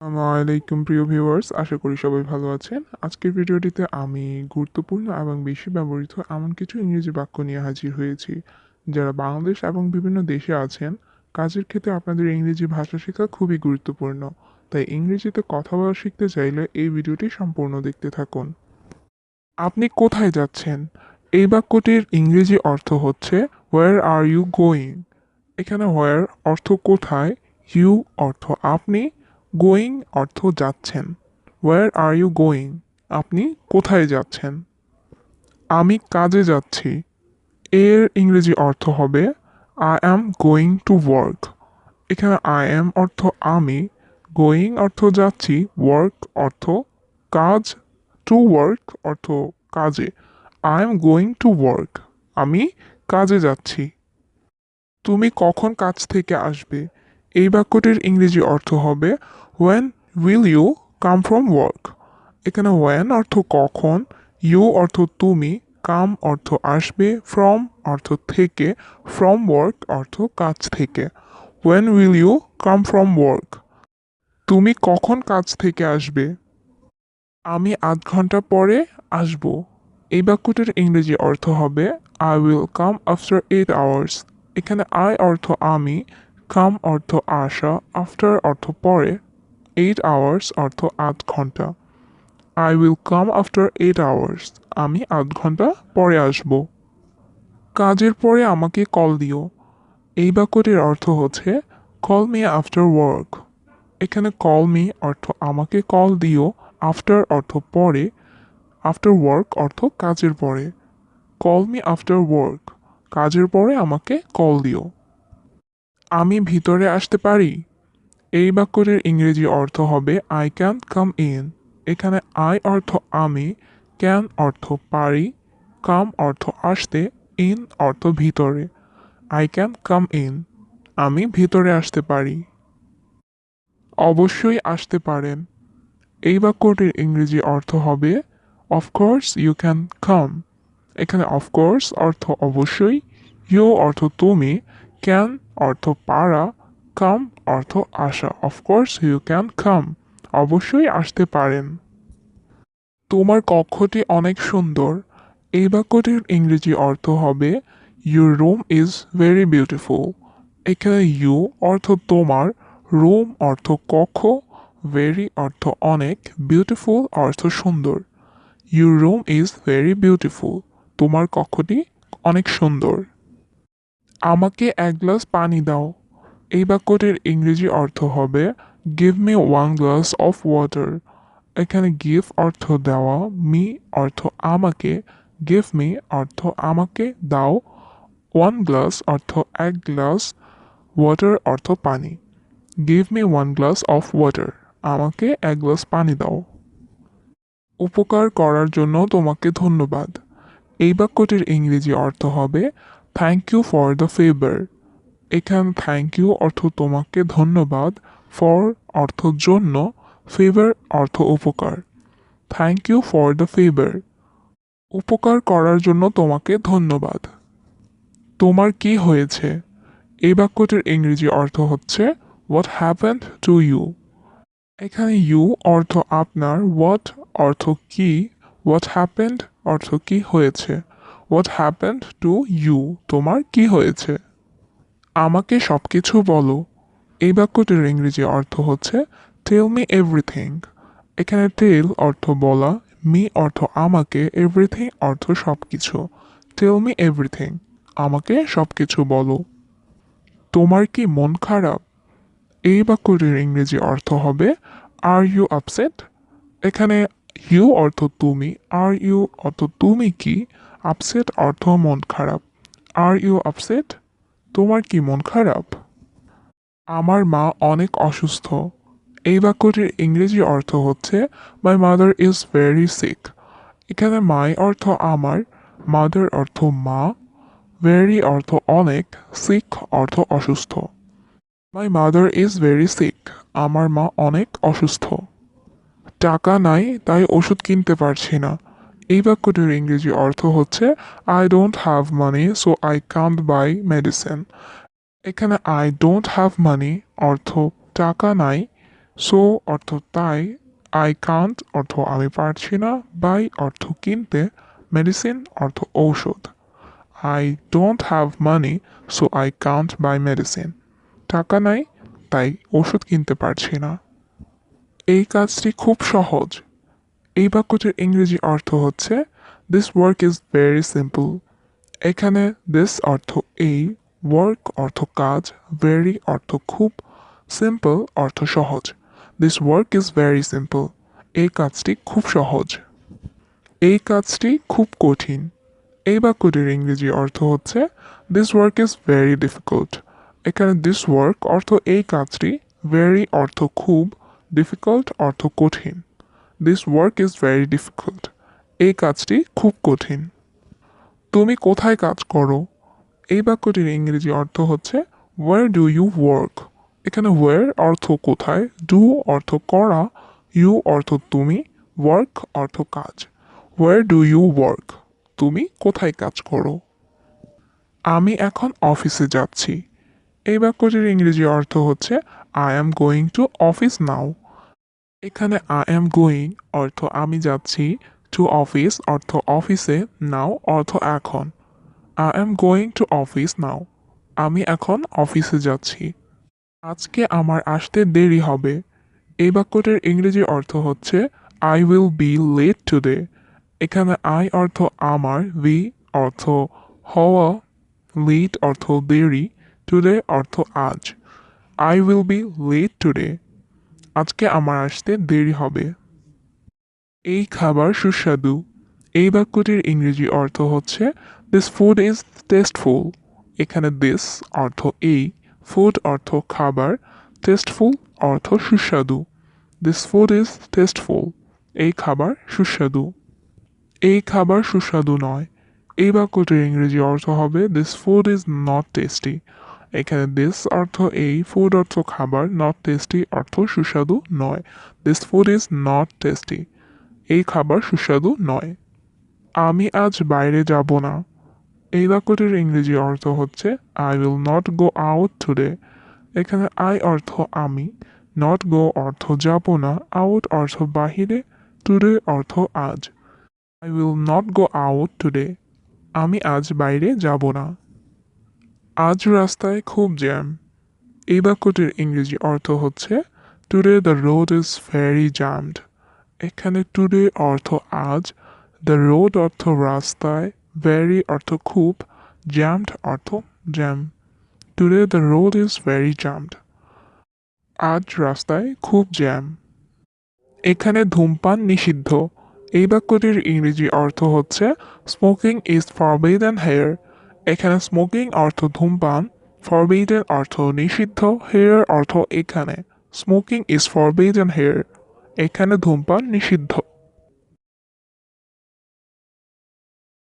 আলাইকুম প্রিয় ভিউয়ার্স। আশা করি সবাই ভালো আছেন। আজকের ভিডিওটিতে আমি গুরুত্বপূর্ণ এবং বেশি ব্যবহৃত এমন কিছু ইংরেজি বাক্য নিয়ে হাজির হয়েছি, যারা বাংলাদেশ এবং বিভিন্ন দেশে আছেন। কাজের ক্ষেত্রে আপনাদের ইংরেজি ভাষা শেখা খুবই গুরুত্বপূর্ণ, তাই ইংরেজিতে কথা বলা শিখতে চাইলে এই ভিডিওটি সম্পূর্ণ দেখতে থাকুন। আপনি কোথায় যাচ্ছেন? এই বাক্যটির ইংরেজি অর্থ হচ্ছে ওয়ার আর ইউ গোয়িং এখানে ওয়ার অর্থ কোথায় ইউ অর্থ আপনি গোয়িং অর্থ যাচ্ছেন। ওয়ার আর ইউ গোয়িং আপনি কোথায় যাচ্ছেন? আমি কাজে যাচ্ছি। এর ইংরেজি অর্থ হবে I am going to work এখানে আই অ্যাম অর্থ আমি গোয়িং অর্থ যাচ্ছি ওয়ার্ক অর্থ কাজ টু ওয়ার্ক অর্থ কাজে I am going to work আমি কাজে যাচ্ছি। তুমি কখন কাজ থেকে আসবে? এই বাক্যটির ইংরেজি অর্থ হবে when will you come from work এখানে ওয়েন অর্থ কখন ইউ অর্থ তুমি কাম অর্থ আসবে ফ্রম অর্থ থেকে ফ্রম ওয়ার্ক অর্থ কাজ থেকে when will you come from work তুমি কখন কাজ থেকে আসবে? আমি আধ ঘণ্টা পরে আসব এই বাক্যটির ইংরেজি অর্থ হবে I will come after eight hours এখানে আই অর্থ আমি কাম অর্থ আসা আফটার অর্থ পরে এইট আওয়ার্স অর্থ আধ ঘণ্টা। I will come after eight hours আমি আধ ঘণ্টা পরে আসব। কাজের পরে আমাকে কল দিও। এই বাক্যটির অর্থ হচ্ছে কল মি আফটার ওয়ার্ক এখানে কল মি অর্থ আমাকে কল দিও আফটার অর্থ পরে আফটার ওয়ার্ক অর্থ কাজের পরে। কল মি আফটার ওয়ার্ক কাজের পরে আমাকে কল দিও। আমি ভিতরে আসতে পারি? এই বাক্যটির ইংরেজি অর্থ হবে আই ক্যান কাম ইন এখানে আই অর্থ আমি ক্যান অর্থ পারি কাম অর্থ আসতে ইন অর্থ ভিতরে আই ক্যান কাম ইন আমি ভিতরে আসতে পারি অবশ্যই আসতে পারেন। এই বাক্যটির ইংরেজি অর্থ হবে অফকোর্স ইউ ক্যান কাম এখানে অফকোর্স অর্থ অবশ্যই ইউ অর্থ তুমি ক্যান অর্থ পারা, কাম, অর্থ আসা। অফকোর্স ইউ ক্যান কাম অবশ্যই আসতে পারেন। তোমার কক্ষটি অনেক সুন্দর। এই বাক্যটির ইংরেজি অর্থ হবে your room is very beautiful এখানে ইউ অর্থ তোমার রুম অর্থ কক্ষ ভেরি অর্থ অনেক বিউটিফুল অর্থ সুন্দর। Your room is very beautiful তোমার কক্ষটি অনেক সুন্দর। আমাকে এক গ্লাস পানি দাও। এই বাক্যটির ইংরেজি অর্থ হবে give me one glass of water এখানে গিভ অর্থ দেওয়া মি অর্থ আমাকে গিভ মি অর্থ আমাকে দাও ওয়ান গ্লাস অর্থ এক গ্লাস ওয়াটার অর্থ পানি give me one glass of water আমাকে এক গ্লাস পানি দাও। উপকার করার জন্য তোমাকে ধন্যবাদ। এই বাক্যটির ইংরেজি অর্থ হবে thank you for the favour এখানে থ্যাংক ইউ অর্থ তোমাকে ধন্যবাদ। ফর অর্থ জন্য ফেভার অর্থ উপকার। Thank you for the favour উপকার করার জন্য তোমাকে ধন্যবাদ। তোমার কি হয়েছে? এই বাক্যটির ইংরেজি অর্থ হচ্ছে হোয়াট হ্যাপেন্ড টু ইউ এখানে ইউ অর্থ আপনার হোয়াট অর্থ কি? হোয়াট হ্যাপেন্ড অর্থ কি হয়েছে? হোয়াট হ্যাপেন্ড টু ইউ তোমার কি হয়েছে? আমাকে সব কিছু বলো। এই বাক্যটির ইংরেজি অর্থ হচ্ছে টেল মি এভরিথিং এখানে টেল অর্থ বলা মি অর্থ আমাকে এভরিথিং অর্থ সব কিছু টেল মি এভরিথিং আমাকে সব কিছু বলো। তোমার কি মন খারাপ? এই বাক্যটির ইংরেজি অর্থ হবে আর ইউ আপসেট এখানে ইউ অর্থ তুমি আর ইউ অর্থ তুমি কি? আপসেট অর্থ মন খারাপ। Are you upset? তোমার কি মন খারাপ? আমার মা অনেক অসুস্থ। এই বাক্যটির ইংরেজি অর্থ হচ্ছে my mother is very sick এখানে মাই অর্থ আমার মাদার অর্থ মা ভেরি অর্থ অনেক সিক অর্থ অসুস্থ। My mother is very sick আমার মা অনেক অসুস্থ। টাকা নাই, তাই ওষুধ কিনতে পারছি না। এই বাক্যটির ইংরেজি অর্থ হচ্ছে I don't have money so I can't buy medicine এখানে আই ডোন্ট হ্যাভ মানি অর্থ টাকা নাই সো অর্থ তাই আই কান্ট অর্থ আমি পারছি না বাই অর্থ কিনতে মেডিসিন অর্থ ঔষধ। I don't have money so I can't buy medicine টাকা নাই, তাই ওষুধ কিনতে পারছি না। এই কাজটি খুব সহজ। এই বাক্যটির ইংরেজি অর্থ হচ্ছে this work is very simple এখানে দিস অর্থ এই ওয়ার্ক অর্থ কাজ ভেরি অর্থ খুব সিম্পল অর্থ সহজ this work is very simple এই কাজটি খুব সহজ। এই কাজটি খুব কঠিন। এই বাক্যটির ইংরেজি অর্থ হচ্ছে this work is very difficult এখানে দিস ওয়ার্ক অর্থ এই কাজটি ভেরি অর্থ খুব ডিফিকাল্ট অর্থ কঠিন। This work is very difficult এই কাজটি খুব কঠিন। তুমি কোথায় কাজ করো? এই বাক্যটির ইংরেজি অর্থ হচ্ছে ওয়ার ডু ইউ ওয়ার্ক এখানে ওয়ার অর্থ কোথায় ডু অর্থ করা ইউ অর্থ তুমি ওয়ার্ক অর্থ কাজ। ওয়ার ডু ইউ ওয়ার্ক তুমি কোথায় কাজ করো? আমি এখন অফিসে যাচ্ছি। এই বাক্যটির ইংরেজি অর্থ হচ্ছে I am going to office now এখানে আই অ্যাম গোয়িং অর্থ আমি যাচ্ছি টু অফিস অর্থ অফিসে নাও অর্থ এখন। I am going to office now আমি এখন অফিসে যাচ্ছি। আজকে আমার আসতে দেরি হবে। এই বাক্যটির ইংরেজি অর্থ হচ্ছে I will be late today এখানে আই অর্থ আমার ভি অর্থ হওয়া লেট অর্থ দেরি টুডে অর্থ আজ। I will be late today আজকে আমার আসতে দেরি হবে। এই খাবার সুস্বাদু। এই বাক্যটির ইংরেজি অর্থ হচ্ছে দিস ফুড ইজ টেস্টফুল এখানে দিস অর্থ এই। ফুড অর্থ খাবার। টেস্টফুল অর্থ সুস্বাদু। দিস ফুড ইজ টেস্টফুল এই খাবার সুস্বাদু। এই খাবার সুস্বাদু নয়। এই বাক্যটির ইংরেজি অর্থ হবে this food is not tasty এখানে দিস অর্থ এই ফুড অর্থ খাবার নট টেস্টি অর্থ সুস্বাদু নয়। This food is not tasty এই খাবার সুস্বাদু নয়। আমি আজ বাইরে যাব না। এই বাক্যটির ইংরেজি অর্থ হচ্ছে I will not go out today এখানে আই অর্থ আমি নট গো অর্থ যাব না আউট অর্থ বাহিরে টুডে অর্থ আজ। I will not go out today আমি আজ বাইরে যাব না। আজ রাস্তায় খুব জ্যাম। এই বাক্যটির ইংরেজি অর্থ হচ্ছে today the road is very jammed এখানে টুডে অর্থ আজ দ্য রোড অর্থ রাস্তায় ভেরি অর্থ খুব জ্যামড অর্থ jam. Today the road is very jammed আজ রাস্তায় খুব জ্যাম। এখানে ধূমপান নিষিদ্ধ। এই বাক্যটির ইংরেজি অর্থ হচ্ছে স্মোকিং ইজ ফরবিডেন হেয়ার এখানে স্মোকিং অর্থ ধূমপান ফরবিডেন অর্থ নিষিদ্ধ হেয়ার অর্থ এখানে। স্মোকিং ইজ ফরবিডেন হেয়ার এখানে ধূমপান নিষিদ্ধ।